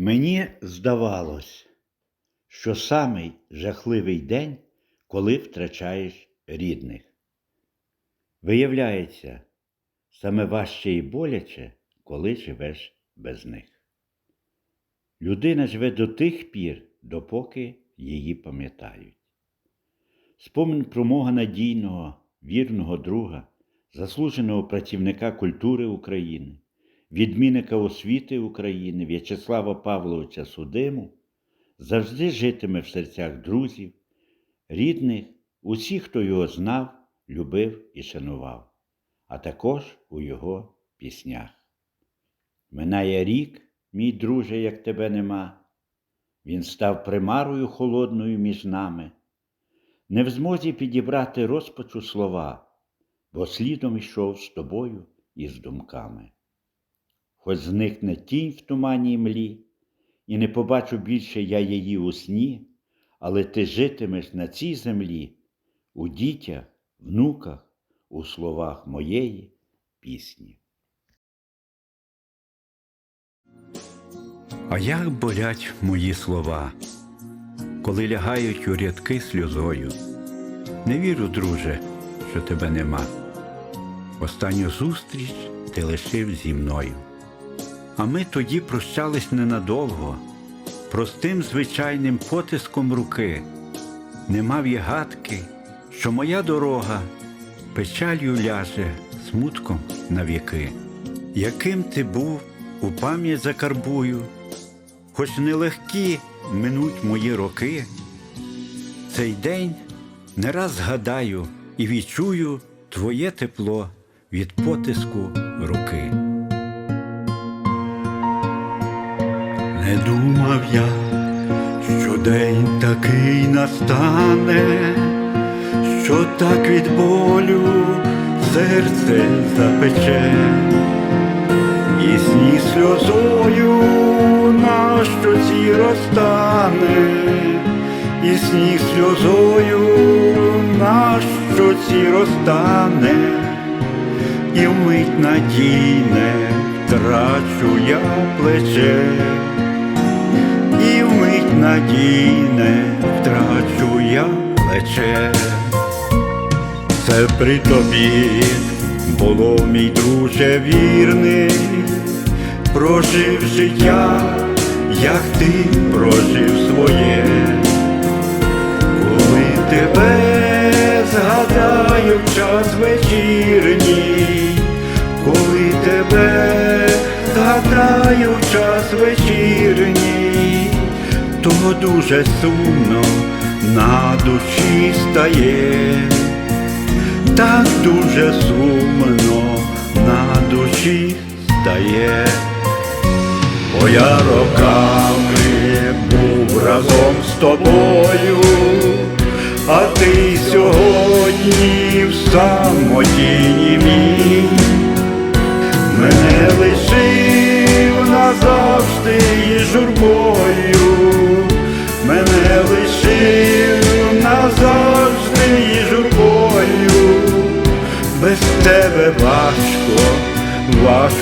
Мені здавалось, що самий жахливий день, коли втрачаєш рідних. Виявляється, саме важче і боляче, коли живеш без них. Людина живе до тих пір, допоки її пам'ятають. Спомин про мого надійного, вірного друга, заслуженого працівника культури України, відмінника освіти України В'ячеслава Павловича Судиму завжди житиме в серцях друзів, рідних, усіх, хто його знав, любив і шанував, а також у його піснях. Минає рік, мій друже, як тебе нема, він став примарою холодною між нами, не в змозі підібрати розпачу слова, бо слідом йшов з тобою і з думками. Хоч зникне тінь в тумані млі, і не побачу більше я її у сні, але ти житимеш на цій землі, у дітях, внуках, у словах моєї пісні. А як болять мої слова, коли лягають у рядки сльозою. Не вірю, друже, що тебе нема. Останню зустріч ти лишив зі мною. А ми тоді прощались ненадовго, простим звичайним потиском руки. Не мав я гадки, що моя дорога печалью ляже смутком навіки. Яким ти був, у пам'ять закарбую, хоч нелегкі минуть мої роки, цей день не раз згадаю і відчую твоє тепло від потиску руки. Не думав я, що день такий настане, що так від болю серце запече, і сніг сльозою на щоці розтане, і сніг сльозою на щоці розтане, і вмить надійне втрачу я плече, надійне втрачу я плече. Це при тобі було мій друже вірний, прожив життя, як ти прожив своє, коли тебе згадаю в час вечірній, коли тебе згадаю в час вечірній, то дуже сумно на душі стає. Так дуже сумно на душі стає, бо я роками був разом з тобою, а ти сьогодні в самоті німій мене лишив назавжди і журбою,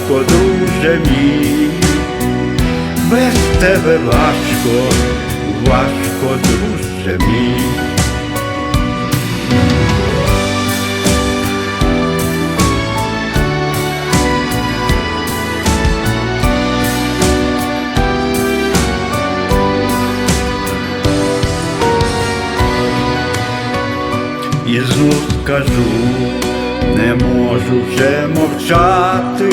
важко, друже мій, без тебе важко, важко, друже мій. І знов скажу, не можу вже мовчати,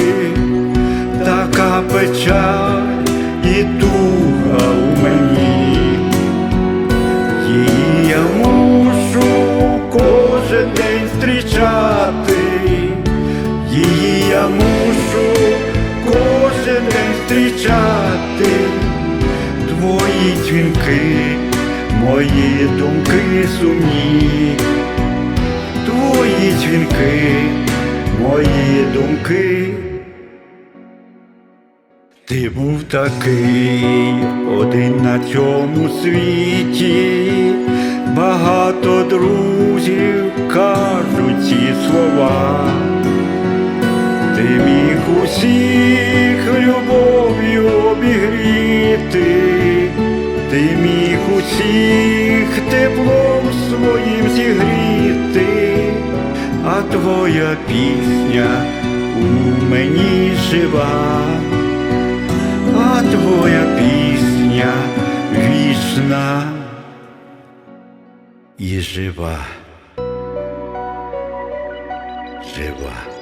така печаль і туга у мені, її я мушу кожен день зустрічати, її я мушу кожен день зустрічати, твої дзвінки, мої думки сумні дзвінки, мої думки. Ти був такий один на цьому світі, багато друзів кажуть ці слова. Ти міг усіх любов'ю обігріти, ти міг усіх теплом своїм а твоя пісня у мені жива, а твоя пісня вічна і жива. Жива.